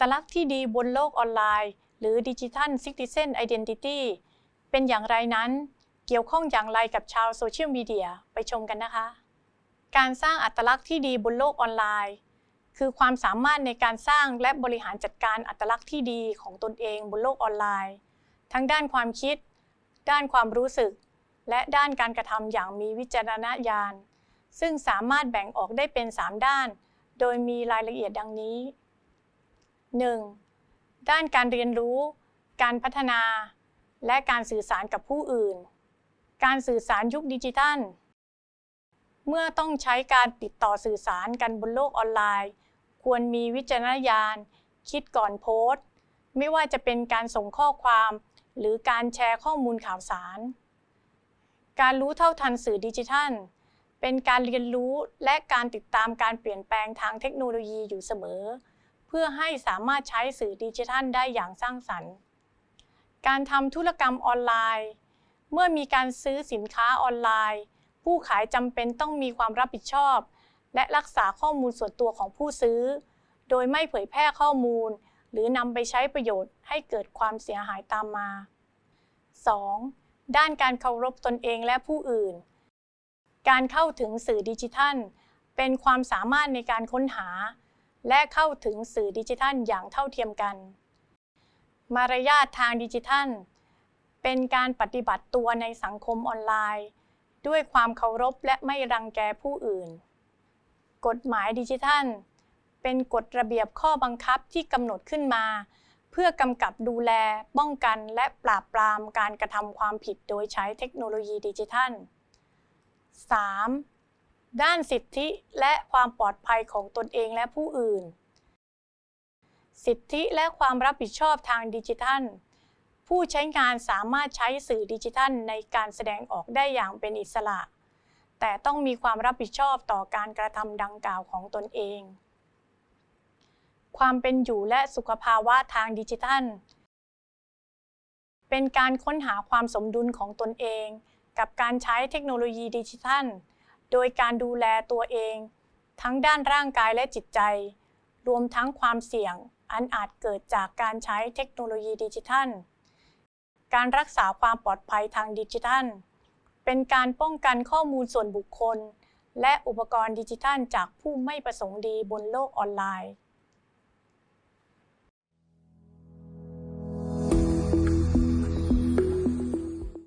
ตลักษณ์ที่ดีบนโลกออนไลน์ หรือ Digital Citizen Identity เป็นอย่างไรนั้น เกี่ยวข้องอย่างไรกับชาวโซเชียลมีเดียไปชมกันนะคะ การสร้างอัตลักษณ์ที่ดีบนโลกออนไลน์ คือความสามารถในการสร้างและบริหารจัดการอัตลักษณ์ที่ดีของตนเองบนโลกออนไลน์ ทั้งด้านความคิด ด้านความรู้สึก และด้านการกระทำอย่างมีวิจารณญาณซึ่งสามารถแบ่งออกได้เป็น 3 ด้าน โดยมีรายละเอียดดังนี้ 1. ด้านการเรียนรู้ การพัฒนา และการสื่อสารกับผู้อื่น การสื่อสารยุคดิจิทัล เมื่อต้องใช้การติดต่อสื่อสารกันบนโลกออนไลน์ ควรมีวิจารณญาณ คิดก่อนโพสต์ ไม่ว่าจะเป็นการส่งข้อความ หรือการแชร์ข้อมูลข่าวสาร การรู้เท่าทันสื่อดิจิทัล เป็นการเรียนรู้และการติดตามการเปลี่ยนแปลงทางเทคโนโลยีอยู่เสมอ เพื่อให้สามารถใช้สื่อดิจิทัลได้อย่างสร้างสรรค์ การทำธุรกรรมออนไลน์ เมื่อมีการซื้อสินค้าออนไลน์ ผู้ขายจำเป็นต้องมีความรับผิดชอบ และรักษาข้อมูลส่วนตัวของผู้ซื้อ โดยไม่เผยแพร่ข้อมูล หรือนำไปใช้ประโยชน์ให้เกิดความเสียหายตามมา 2. ด้านการเคารพตนเองและผู้อื่น การเข้าถึงสื่อดิจิทัล เป็นความสามารถในการค้นหา และเข้าถึงสื่อดิจิทัลอย่างเท่าเทียมกัน มารยาททางดิจิทัล เป็นการปฏิบัติตัวในสังคมออนไลน์ ด้วยความเคารพและไม่รังแกผู้อื่น กฎหมายดิจิทัล เป็นกฎระเบียบข้อบังคับที่กำหนดขึ้นมา เพื่อกำกับดูแล ป้องกันและปราบปรามการกระทำความผิดโดยใช้เทคโนโลยีดิจิทัล 3. ด้านสิทธิและความปลอดภัยของตนเองและผู้อื่น สิทธิและความรับผิดชอบทางดิจิทัล ผู้ใช้งานสามารถใช้สื่อดิจิทัลในการแสดงออกได้อย่างเป็นอิสระ แต่ต้องมีความรับผิดชอบต่อการกระทำดังกล่าวของตนเอง ความเป็นอยู่และสุขภาวะทางดิจิทัล เป็นการค้นหาความสมดุลของตนเอง กับการใช้เทคโนโลยีดิจิทัล โดยการดูแลตัวเอง ทั้งด้านร่างกายและจิตใจ รวมทั้งความเสี่ยง อันอาจเกิดจากการใช้เทคโนโลยีดิจิทัล การรักษาความปลอดภัยทางดิจิทัล เป็นการป้องกันข้อมูลส่วนบุคคล และอุปกรณ์ดิจิทัลจากผู้ไม่ประสงค์ดีบนโลกออนไลน์